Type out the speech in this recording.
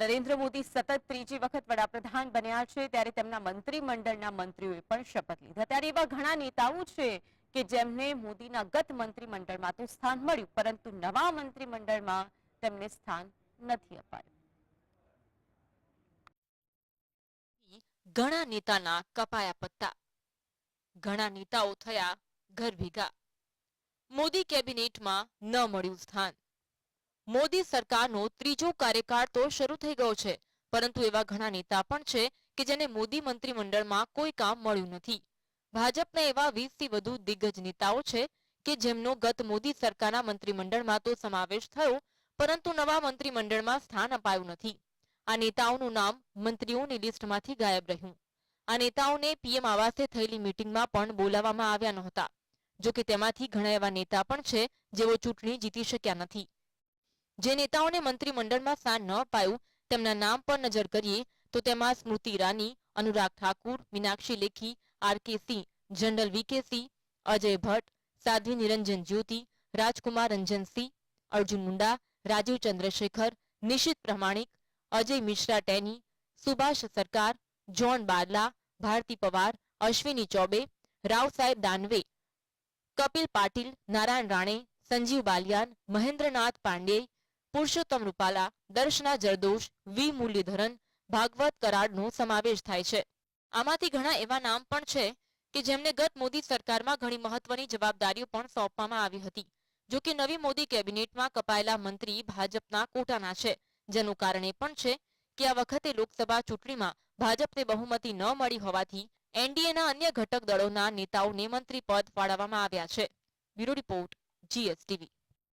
નરેન્દ્ર મોદી સતત ત્રીજી વખત વડાપ્રધાન બન્યા છે, ત્યારે તેમના મંત્રીમંડળના મંત્રીઓએ પણ શપથ લીધા. ત્યારે એવા ઘણા નેતાઓ છે કે જેમને મોદીના ગત મંત્રીમંડળમાં તો સ્થાન મળ્યું, પરંતુ નવા મંત્રીમંડળમાં તેમને સ્થાન નથી અપાયું. ઘણા નેતાના કપાયા પત્તા. ઘણા નેતાઓ થયા ઘર ભેગા. મોદી કેબિનેટમાં ન મળ્યું સ્થાન. મોદી સરકારનો ત્રીજો કાર્યકાળ તો શરૂ થઈ ગયો છે, પરંતુ એવા ઘણા નેતા પણ છે કે જેને મોદી મંત્રીમંડળમાં કોઈ કામ મળ્યું નથી. ભાજપના એવા વીસથી વધુ દિગ્ગજ નેતાઓ છે કે જેમનો ગત મોદી સરકારના મંત્રીમંડળમાં તો સમાવેશ થયો, પરંતુ નવા મંત્રીમંડળમાં સ્થાન અપાયું નથી. આ નેતાઓનું નામ મંત્રીઓની લિસ્ટમાંથી ગાયબ રહ્યું. આ નેતાઓને પીએમ આવાસે થયેલી મીટિંગમાં પણ બોલાવવામાં આવ્યા નહોતા જો કે તેમાંથી ઘણા એવા નેતા પણ છે જેઓ ચૂંટણી જીતી શક્યા નથી. જે નેતાઓને મંત્રીમંડળમાં સ્થાન ન અપાયું, તેમના નામ પર નજર કરીએ, તો તેમાં Smriti Irani, Anurag Thakur, Meenakshi Lekhi, R K Singh, general વી કે સિંહ, અજય ભટ્ટ, સાધ્વી નિરંજન જ્યોતિ, રાજકુમાર રંજનસિંહ અર્જુન મુંડા, રાજીવ ચંદ્રશેખર, નિશિત પ્રમાણિક, અજય મિશ્રા ટેની, સુભાષ સરકાર જોન બારલા ભારતી પવાર, અશ્વિની ચૌબે, રાવ સાહેબ દાનવે, કપિલ પાટીલ, નારાયણ રાણે, સંજીવ બાલિયાન, મહેન્દ્રનાથ પાંડે પુરુષોત્તમ રૂપાલા, દર્શના જરદોશ, વી. મુરલીધરન, ભાગવત કરાડનો સમાવેશ થાય છે. આમાંથી ઘણા એવા નામ પણ છે કે જેમને ગત મોદી સરકારમાં ઘણી મહત્વની જવાબદારીઓ પણ સોંપવામાં આવી હતી. જો કે નવી મોદી કેબિનેટમાં કપાયેલા મંત્રી ભાજપના કોટાના છે. જેનું કારણ એ પણ છે કે આ વખતે લોકસભા ચૂંટણીમાં ભાજપને બહુમતી ન મળી હોવાથી એનડીએના અન્ય ઘટક દળોના નેતાઓને મંત્રી પદ ફાળવવામાં આવ્યા છે. Bureau report, GSTV.